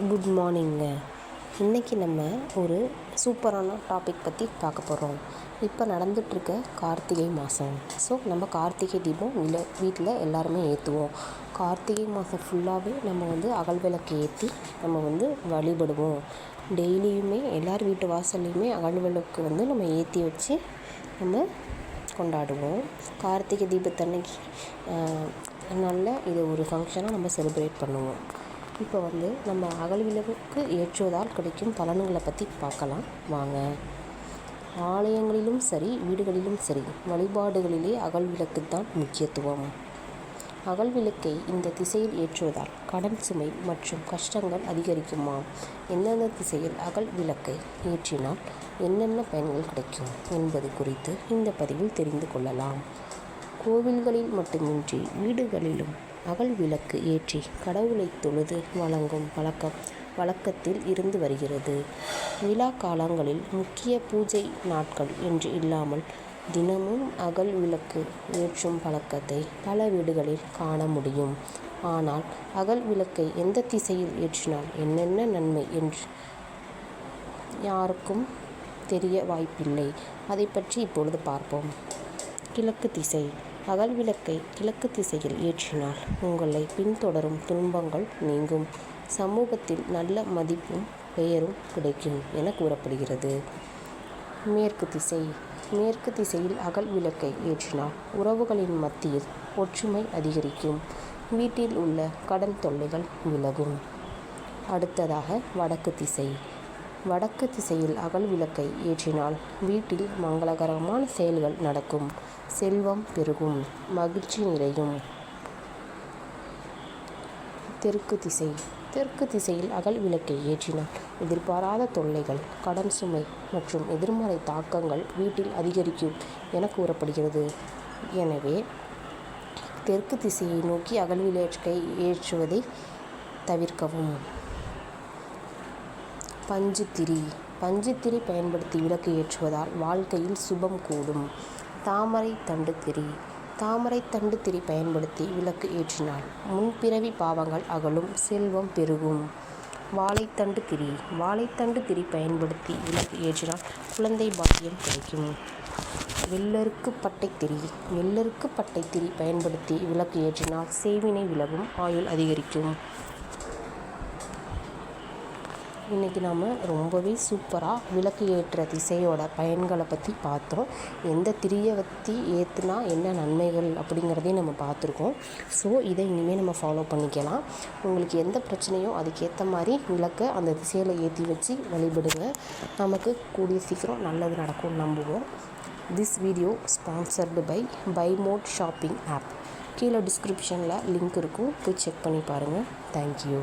Good மார்னிங்க இன்றைக்கி நம்ம ஒரு சூப்பரான டாபிக் பற்றி பார்க்க போகிறோம் இப்போ நடந்துகிட்ருக்க கார்த்திகை மாதம் ஸோ நம்ம கார்த்திகை தீபம் இல்லை வீட்டில் எல்லாருமே ஏற்றுவோம் கார்த்திகை மாதம் ஃபுல்லாகவே நம்ம வந்து அகல் விளக்கு ஏற்றி நம்ம வந்து வழிபடுவோம். டெய்லியுமே எல்லார் வீட்டு வாசல்லையுமே அகல் விளக்கு வந்து நம்ம ஏற்றி வச்சு நம்ம கொண்டாடுவோம். கார்த்திகை தீபத்தன்னைக்கு நல்ல இது ஒரு ஃபங்க்ஷனாக நம்ம செலிப்ரேட் பண்ணுவோம். இப்போ வந்து நம்ம அகல் விளக்கு ஏற்றுவதால் கிடைக்கும் பலன்களை பற்றி பார்க்கலாம். வாங்க. ஆலயங்களிலும் சரி வீடுகளிலும் சரி வழிபாடுகளிலே அகல் விளக்கு தான் முக்கியத்துவம். அகல் விளக்கை இந்த திசையில் ஏற்றுவதால் கடன் சுமை மற்றும் கஷ்டங்கள் அதிகரிக்குமாம் எந்தெந்த திசையில் அகல் விளக்கை ஏற்றினால் என்னென்ன பயன்கள் கிடைக்கும் என்பது குறித்து இந்த பதிவில் தெரிந்து கொள்ளலாம். கோவில்களில் மட்டுமின்றி வீடுகளிலும் அகல் விளக்கு ஏற்றி கடவுளை தொழுது வழங்கும் பழக்கம் வழக்கத்தில் இருந்து வருகிறது. விழா காலங்களில் முக்கிய பூஜை நாட்கள் என்று இல்லாமல் தினமும் அகல் விளக்கு ஏற்றும் பழக்கத்தை பல வீடுகளில் காண முடியும். ஆனால் அகல் விளக்கை எந்த திசையில் ஏற்றினால் என்னென்ன நன்மை என்று யாருக்கும் தெரிய வாய்ப்பில்லை. அதை பற்றி இப்பொழுது பார்ப்போம். கிழக்கு திசை. அகல் விளக்கை கிழக்கு திசையில் ஏற்றினால் உங்களை பின்தொடரும் துன்பங்கள் நீங்கும். சமூகத்தில் நல்ல மதிப்பும் பெயரும் கிடைக்கும் என கூறப்படுகிறது. மேற்கு திசை. மேற்கு திசையில் அகல் விளக்கை ஏற்றினால் உறவுகளின் மத்தியில் ஒற்றுமை அதிகரிக்கும். வீட்டில் உள்ள கடன் தொல்லைகள் விலகும். அடுத்ததாக வடக்கு திசை. வடக்கு திசையில் அகல் விளக்கை ஏற்றினால் வீட்டில் மங்களகரமான செயல்கள் நடக்கும். செல்வம் பெருகும். மகிழ்ச்சி நிறையும். தெற்கு திசை. தெற்கு திசையில் அகல் விளக்கை ஏற்றினால் எதிர்பாராத தொல்லைகள் கடன் சுமை மற்றும் எதிர்மறை தாக்கங்கள் வீட்டில் அதிகரிக்கும் என கூறப்படுகிறது. எனவே தெற்கு திசையை நோக்கி அகல் விளக்கை ஏற்றுவதை தவிர்க்கவும். பஞ்சுத்திரி. பஞ்சுத்திரி பயன்படுத்தி விளக்கு ஏற்றுவதால் வாழ்க்கையில் சுபம் கூடும். தாமரை தண்டு திரி தாமரை தண்டு திரி பயன்படுத்தி விளக்கு ஏற்றினால் முன்பிறவி பாவங்கள் அகலும் செல்வம் பெருகும். வாழைத்தண்டு திரி வாழைத்தண்டு திரி பயன்படுத்தி விளக்கு ஏற்றினால் குழந்தை பாக்கியம் கிடைக்கும். வெள்ளருக்கு பட்டை திரி வெள்ளருக்கு பட்டை திரி பயன்படுத்தி விளக்கு ஏற்றினால் சேவினை விலகும் ஆயுள் அதிகரிக்கும். இன்றைக்கி நாம் ரொம்பவே சூப்பராக விளக்கு ஏற்ற திசையோட பயன்களை பற்றி பார்த்தோம் எந்த திரியை பற்றி ஏற்றுனா என்ன நன்மைகள் அப்படிங்கிறதையும் நம்ம பார்த்துருக்கோம் ஸோ இதை இனிமேல் நம்ம ஃபாலோ பண்ணிக்கலாம். உங்களுக்கு எந்த பிரச்சனையோ அதுக்கேற்ற மாதிரி விளக்கை அந்த திசையில் ஏற்றி வச்சு வழிபடுங்க. நமக்கு கூடிய சீக்கிரம் நல்லது நடக்கும்னு நம்புவோம். This video sponsored by by mode shopping app கீழே டிஸ்கிரிப்ஷனில் லிங்க் இருக்கும். போய் செக் பண்ணி பாருங்கள் தேங்க்யூ